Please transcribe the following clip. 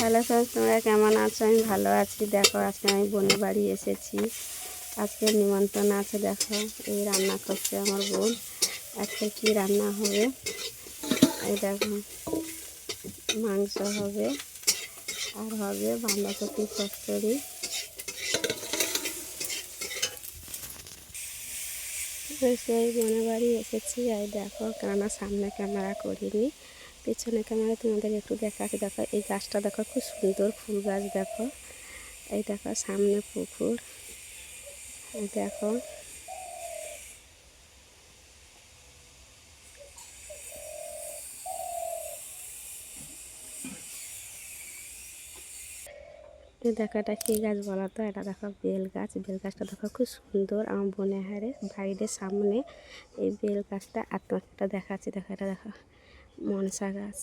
Hello friends, তোমরা কেমন আছো? আমি ভালো আছি। দেখো, আজকে আমি বোনের বাড়ি এসেছি। আজকে নিমন্ত্রণ আছে, দেখো, এই রান্না করছে আমার বোন। আজকে কি রান্না হবে? এই দেখো, মাংস হবে, আর হবে বাঁধাকপি চচ্চড়ি সেই বোনের বাড়ি এসেছি আর দেখো, কেননা সামনে ক্যামেরা করিনি। পেছনে ক্যামেরা তোমাদের একটু দেখাচ্ছি দেখো, এই গাছটা দেখো, খুব সুন্দর ফুল গাছ দেখো। এই দেখো, সামনে পুকুর। দেখো। দেখো, এটা কী গাছ বলো তো? এটা দেখো, বেল গাছ। বেল গাছটা দেখো, খুব সুন্দর, আমার বোনের হারে বাড়ির সামনে। এই বেল গাছটা আর তোমাকে দেখাচ্ছি, দেখো, এটা দেখো। মনসা গাছ